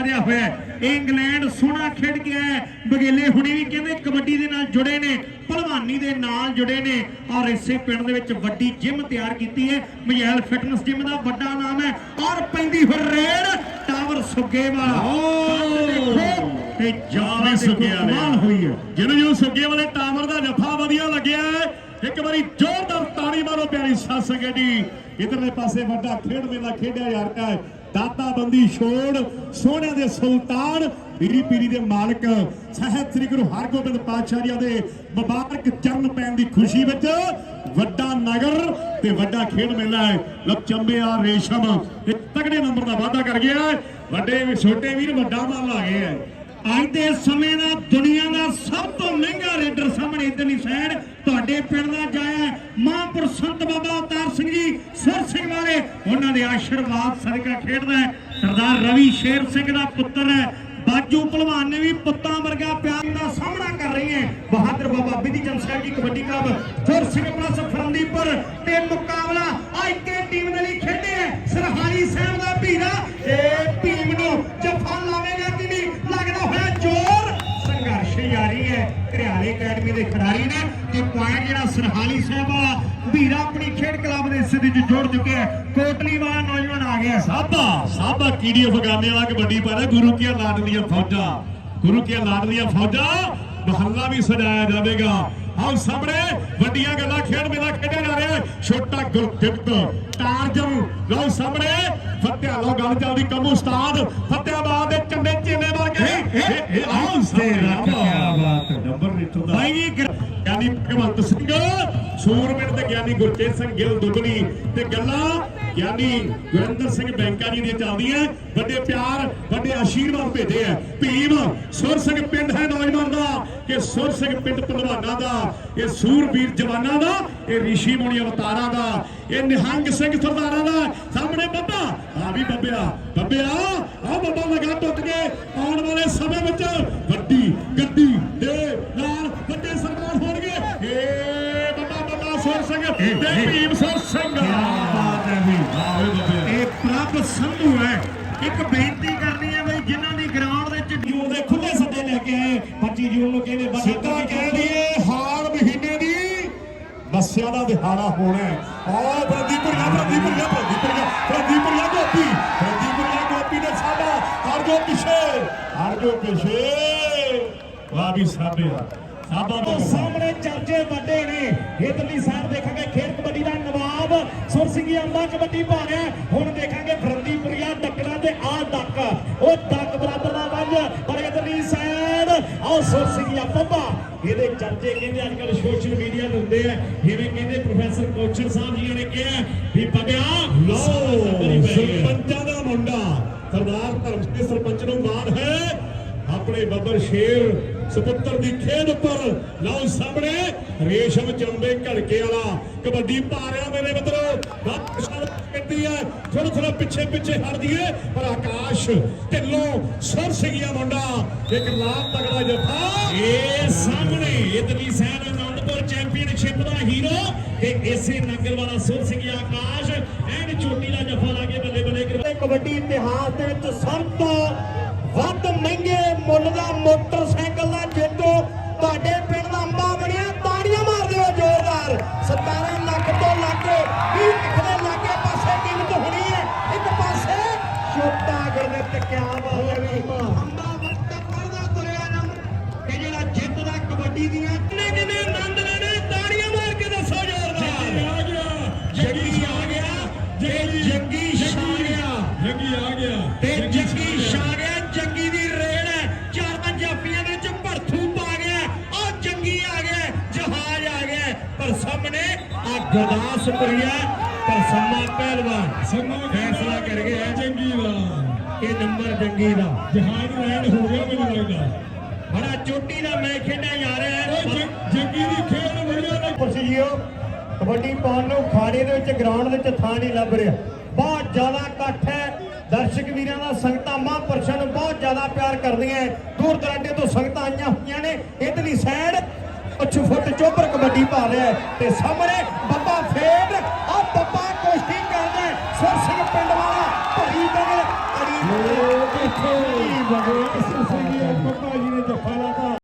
ਵਧਿਆ ਹੋਇਆ ਇਹ ਇੰਗਲੈਂਡ ਸੋਹਣਾ ਖੇਡ ਕੇ ਆਇਆ ਹੈ। ਬਗੇਲੇ ਹੁਣੇ ਵੀ ਕਹਿੰਦੇ ਕਬੱਡੀ ਦੇ ਨਾਲ ਜੁੜੇ ਨੇ ਭਲਵਾਨੀ ਦੇ ਨਾਲ ਜੁੜੇ ਨੇ ਔਰ ਇਸੇ ਪਿੰਡ ਦੇ ਵਿੱਚ ਵੱਡੀ ਜਿਮ ਤਿਆਰ ਕੀਤੀ ਹੈ। ਮਜੈਲ ਫਿਟਨੈਸ ਜਿਮ ਦਾ ਵੱਡਾ ਨਾਮ ਹੈ ਔਰ ਪੈਂਦੀ ਫਿਰ ਰੇਡ ਟਾਵਰ ਸੁੱਗੇ ਵਾਲਾ। ਤੇ ਜਾਵੇ ਸੁੱਗੇ ਵਾਲੇ ਹੋਈ ਹੈ। ਜਿਹਨੂੰ ਜਿਹਨੂੰ ਸੁੱਗੇ ਵਾਲੇ ਟਾਵਰ ਦਾ ਜੱਫਾ ਵਧੀਆ ਲੱਗਿਆ ਇੱਕ ਵਾਰੀ ਜ਼ੋਰਦਾਰ ਤਾੜੀ ਮਾਰੋ ਪਿਆਰੀ ਸੱਸ ਸੰਗੜੀ ਇਧਰਲੇ ਪਾਸੇ ਵੱਡਾ ਖੇਡ ਮੇਲਾ ਖੇਡਿਆ ਜਾ ਰਿਹਾ ਹੈ। ਦਾਤਾ ਬੰਦੀ ਛੋੜ, ਸੋਹਣਿਆਂ ਦੇ ਸੁਲਤਾਨ, ਪੀਰੀ ਪੀਰੀ ਦੇ ਮਾਲਕ ਸਾਹਿਬ ਸ੍ਰੀ ਗੁਰੂ ਹਰਗੋਬਿੰਦ ਪਾਤਸ਼ਾਹ ਜੀ ਦੇ ਮੁਬਾਰਕ ਚਰਨ ਪੈਣ ਦੀ ਖੁਸ਼ੀ ਵਿੱਚ ਵੱਡਾ ਨਗਰ ਤੇ ਵੱਡਾ ਖੇਡ ਮੇਲਾ ਹੈ। ਲਚੰਬਿਆ ਰੇਸ਼ਮ। ਤੇ ਤਗੜੇ ਨੰਬਰ ਦਾ ਵਾਅਦਾ ਕਰ ਗਿਆ ਵੱਡੇ ਵੀ, ਛੋਟੇ ਵੀਰ ਵੱਡਾ ਮਾਮਲਾ ਆ ਗਏ ਹੈ। ਅੱਜ ਦੇ ਸਮੇਂ ਦਾ ਦੁਨੀਆ ਦਾ ਸਭ ਤੋਂ ਮਹਿੰਗਾ ਰੇਡਰ ਸਾਹਮਣੇ ਇਧਰਲੀ ਸਾਈਡ ਤੁਹਾਡੇ ਪਿੰਡ ਦਾ ਜਾਇਆ ਮਹਾਂਪੁਰ ਸੰਤ ਬਾਬਾ ਅਵਤਾਰ ਸਿੰਘ ਜੀ, ਸੁਰ ਸਿੰਘ ਵਾਲੇ, ਉਹਨਾਂ ਦੇ ਆਸ਼ੀਰਵਾਦ ਸਦਕਾ ਖੇਡਦਾ ਹੈ। ਸਰਦਾਰ ਰਵੀ ਸ਼ੇਰ ਸਿੰਘ ਦਾ ਪੁੱਤਰ ਹੈ। ਬਾਜੂ ਭਲਵਾਨ ਨੇ ਵੀ ਪੁੱਤਾਂ ਵਰਗਾ ਪਿਆਰ ਦਾ ਸਾਹਮਣਾ ਕਰ ਰਹੀ ਹੈ। ਬਹਾਦਰ ਬਾਬਾ ਬਿਧੀ ਚੰਦ ਸਾਹਿਬ ਜੀ, ਕਬੱਡੀ ਕਲੱਬ ਸੁਰ ਸਿੰਘ ਪਲਸ ਫਰੰਦੀਪੁਰ ਤੇ ਮੁਕਾਬਲਾ ਅੱਜ ਟੀਮ ਦੇ ਲਈ ਖੇਡੇ ਹੈ। ਸਰਹਾਲੀ ਸਾਹਿਬ ਦਾ ਭੀਰਾ ਤੇ ਟੀਮ ਨੂੰ ਘਰਿਆਲੇ ਅਕੈਡਮੀ ਦੇ ਖਿਡਾਰੀ ਨੇ ਤੇ ਪੁਆਇੰਟ ਜਿਹੜਾ ਸਰਹਾਲੀ ਸਾਹਿਬ ਵਾਲਾ ਵੀਰਾ ਆਪਣੀ ਖੇਡ ਕਲੱਬ ਦੇ ਹਿੱਸੇ ਦੇ ਵਿੱਚ ਜੋੜ ਚੁੱਕਿਆ ਹੈ। ਕੋਟਲੀ ਵਾਲਾ ਨੌਜਵਾਨ ਆ ਗਿਆ ਸਾਬਾ ਸਾਬਾ ਕੀੜੀ ਅਫਗਾਨੇ ਵਾਲਾ ਕਬੱਡੀ ਪਾਣਾ ਗੁਰੂ ਕੀ ਲਾਡਲੀਆਂ ਫੌਜਾਂ ਗੁਰੂ ਕੀ ਲਾਡਲੀਆਂ ਫੌਜਾਂ ਮਹੱਲਾ ਵੀ ਸਜਾਇਆ ਜਾਵੇਗਾ। ਆਓ ਸਾਹਮਣੇ ਵੱਡੀਆਂ ਗੱਲਾਂ ਖੇਡ ਮੇਲਾ ਖੇਡਿਆ ਜਾ ਰਿਹਾ ਛੋਟਾ ਗੁਰਦਿੱਤ ਟਾਰਜਨ ਲਓ ਸਾਹਮਣੇ ਫਤਿਆ ਲਓ ਗੱਲ ਚੱਲਦੀ ਕਮੂ ਉਸਤਾਦ ਫਤਿਆਬਾਦ ਦੇ ਚੰਡੇ ਚੇਲੇ ਵਰਗੇ। ਆਓ ਕਿਆ ਹੈ। ਨੰਬਰ ਨੀਟਰ ਦਾ ਭਾਈ ਜੀ ਗਿਆਨੀ ਭਗਵੰਤ ਸਿੰਘ ਸੂਰਮਿੰਟ ਤੇ ਗਿਆਨੀ ਗੁਰਤੇਜ ਸਿੰਘ ਗਿੱਲ ਦੁਗਣੀ ਤੇ ਗੱਲਾਂ ਗਿਆਨੀ ਗੁਰਿੰਦਰ ਸਿੰਘ ਬੈਂਕਾ ਜੀ ਦੀਆਂ ਚੱਲਦੀਆਂ। ਵੱਡੇ ਪਿਆਰ, ਵੱਡੇ ਆਸ਼ੀਰਵਾਦ ਭੇਜੇ ਆ। ਭੀਮ, ਸੁਰ ਸਿੰਘ ਪਿੰਡ ਹੈ ਨੌਜਵਾਨ ਦਾ, ਕਿ ਸੁਰ ਸਿੰਘ ਪਿੰਡ ਪਹਿਲਵਾਨਾਂ ਦਾ, ਇਹ ਸੂਰਬੀਰ ਜਵਾਨਾਂ ਦਾ, ਇਹ ਰਿਸ਼ੀ ਮੁਨੀ ਅਵਤਾਰਾਂ ਦਾ, ਇਹ ਨਿਹੰਗ ਸਿੰਘ ਸਰਦਾਰਾਂ ਦਾ। ਸਾਹਮਣੇ ਬੱਬਾ, ਆ ਵੀ ਬੱਬਿਆ ਬੱਬਿਆ, ਆ ਬੱਬਾ ਲਗਾ ਟੁੱਟ ਕੇ ਆਉਣ ਵਾਲੇ ਸਮੇਂ ਵਿੱਚ ਵੱਡੀ ਗੱਡੀ ਸੁਰ ਸਿੰਘ ਤੇ ਭੀਮ ਸੁਰ ਸਿੰਘ ਇਹ ਪ੍ਰਭ ਸੰਧੂ ਹੈ। ਇੱਕ ਬੇਨਤੀ ਕਰਨੀ ਹੈ ਬਈ ਜਿਨ੍ਹਾਂ ਦੀ ਗਰਾਊਂਡ ਦੇ ਵਿੱਚ ਜੂਨ ਦੇ ਖੁੱਲੇ ਸੱਦੇ ਲੈ ਕੇ ਆਏ 25 ਜੂਨ ਨੂੰ ਕਹਿੰਦੇ ਬਸ ਸਿੱਧਾ ਕਹਿ ਦਈਏ ਹਾਰ ਮਹੀਨੇ ਦੀ ਮੱਸਿਆ ਦਾ ਦਿਹਾੜਾ ਹੋਣਾ ਹੈ। ਆ ਪ੍ਰਦੀਪੁਰੀਆ ਪ੍ਰਦੀਪੁਰੀਆ ਪ੍ਰਦੀਪੁਰੀਆ ਪ੍ਰਦੀਪੁਰੀਆ ਗੋਪੀ। ਪ੍ਰਦੀਪੁਰੀਆ ਗੋਪੀ ਦੇ ਸਾਡਾ ਹਰ ਜੋ ਪਿਛੇ ਹਰ ਜੋ ਪਿਛੇ। ਵਾਹ ਵੀ ਸਾਬਿਆ। ਸਾਬਾ ਉਹ ਸਾਹਮਣੇ ਚਰਚੇ ਸਿੰਘੀ ਅੰਬਾ ਕਬੱਡੀ ਪਾ ਰਿਹਾ। ਹੁਣ ਦੇਖਾਂਗੇ ਫਰੰਦੀਪੁਰੀਆ ਡੱਕਣਾ ਤੇ ਆ ਡੱਕ। ਉਹ ਡੱਕ ਬਰਾਬਰ ਦਾ ਵੱਜ ਪਰ ਇਧਰਲੀ ਸਾਈਡ ਆਹ ਸੁਰ ਸਿੰਘੀਆ ਪੱਪਾ ਇਹਦੇ ਚਰਚੇ ਕਹਿੰਦੇ ਅੱਜ ਕੱਲ ਸੋਸ਼ਲ ਮੀਡੀਆ ਤੇ ਹੁੰਦੇ ਆ। ਜਿਵੇਂ ਕਹਿੰਦੇ ਪ੍ਰੋਫੈਸਰ ਕੋਚਰ ਸਾਹਿਬ ਜੀ ਨੇ ਕਿਹਾ ਵੀ ਪੱਗਿਆ ਲਓ ਸਰਪੰਚਾਂ ਦਾ ਮੁੰਡਾ ਸਰਦਾਰ ਧਰਮ ਸਿੰਘ ਸਰਪੰਚ ਨੂੰ ਮਾਣ ਹੈ। ਆਪਣੇ ਬੱਬਰ ਸ਼ੇਰ ਸੁਪੁੱਤਰ ਦੀ ਖੇਡ ਉੱਪਰ ਲਓ ਸਾਹਮਣੇ ਰੇਸ਼ਮ ਚੰਬੇ ਘੜਕੇ ਵਾਲਾ ਕਬੱਡੀ ਪਾ ਰਿਹਾ ਮੇਰੇ ਮਿੱਤਰੋ। ਕਹਿੰਦੀ ਹੈ ਥੋੜਾ ਥੋੜਾ ਪਿੱਛੇ ਪਿੱਛੇ ਹਟ ਜੀਏ ਪਰ ਆਕਾਸ਼ ਢਿੱਲੋਂ ਸੁਰ ਸਿੰਘਿਆ ਮੁੰਡਾ। ਇੱਕ ਲਾਭ ਤਗੜਾ ਜੱਫਾ। ਇਹ ਸਾਹਮਣੇ ਇਧਰਲੀ ਸਾਈਡ ਅਨੰਦਪੁਰ ਚੈਂਪੀਅਨਸ਼ਿਪ ਦਾ ਹੀਰੋ ਤੇ ਇਸੇ ਨੰਗਲ ਵਾਲਾ ਸੁਰ ਸਿੰਘ ਆਕਾਸ਼। ਐਨ ਚੋਟੀ ਦਾ ਜਫਾ ਲਾ ਕੇ ਬੱਲੇ ਬੱਲੇ ਕਰ ਕਬੱਡੀ ਇਤਿਹਾਸ ਦੇ ਵਿੱਚ ਸਭ ਤੋਂ ਵੱਧ ਮਹਿੰਗੇ ਮੁੱਲ ਦਾ ਮੋਟਰਸਾਈਕਲ ਛੋਟਾ ਗੁਰਦਿੱਤ ਕਿਆ ਬਾਤ ਹੈ ਵੀ ਅੰਬਾ ਵੱਟਾ ਪਰਦਾ ਤੁਰਿਆ ਜਾਂਦਾ ਕਿ ਜਿਹੜਾ ਜਿੱਤਦਾ ਕਬੱਡੀ ਦੀਆਂ ਕਿੰਨੇ ਕਿੰਨੇ ਆਨੰਦ ਲੈਣੇ ਤਾੜੀਆਂ ਮਾਰ ਕੇ ਦੱਸੋ ਆ ਗਿਆ ਜੱਗੀ ਆ ਗਿਆ ਤੇ ਜੱਗੀ ਛਾ ਗਿਆ। ਜੱਗੀ ਆ ਗਿਆ ਤੇ ਜੱਗੀ ਛਾ ਗਿਆ। ਜੱਗੀ ਦੀ ਰੇਡ ਹੈ ਚਾਰ ਪੰਜ ਜਾਫੀਆਂ ਦੇ ਵਿੱਚ ਭਰਥੂ ਪਾ ਗਿਆ। ਆ ਜੱਗੀ ਆ ਗਿਆ ਜਹਾਜ਼ ਆ ਗਿਆ ਪਰ ਸਾਹਮਣੇ ਆ ਗੁਰਦਾਸਪੁਰੀਆ ਪਰ ਸਮਾ ਪਹਿਲਵਾਨ ਸਮਾਂ ਫੈਸਲਾ ਕਰ ਗਿਆ ਜੰਗੀ ਦਾ। ਇਹ ਨੰਬਰ ਜੱਗੀ ਦਾ। ਜਹਾਜ਼ ਲੈਂਡ ਹੋ ਗਿਆ ਮੈਨੂੰ ਲੱਗਦਾ। ਬੜਾ ਚੋਟੀ ਦਾ ਮੈਚ ਖੇਡਿਆ ਜਾ ਰਿਹਾ ਜੱਗ- ਦੀ ਖੇਡ ਵਧੀਆ ਨੇ। ਪੁਰਸ਼ੀਓ ਕਬੱਡੀ ਪਾਉਣ ਨੂੰ ਖਾੜੇ ਦੇ ਵਿੱਚ ਗਰਾਊਂਡ ਦੇ ਵਿੱਚ ਥਾਂ ਨਹੀਂ ਲੱਭ ਰਿਹਾ। ਬਹੁਤ ਜ਼ਿਆਦਾ ਇਕੱਠ ਹੈ। ਦਰਸ਼ਕ ਵੀਰਾਂ ਦਾ ਸੰਗਤਾਂ ਮਹਾਂਪੁਰਸ਼ਾਂ ਨੂੰ ਬਹੁਤ ਜ਼ਿਆਦਾ ਪਿਆਰ ਕਰਦੀਆਂ ਹੈ। ਦੂਰ ਦਰਾਡੇ ਤੋਂ ਸੰਗਤਾਂ ਆਈਆਂ ਹੋਈਆਂ ਨੇ। ਇਧਰਲੀ ਸਾਈਡ 5 ਫੁੱਟ ਚੋਬਰ ਕਬੱਡੀ ਪਾ ਰਿਹਾ ਤੇ ਸਾਹਮਣੇ Thank you.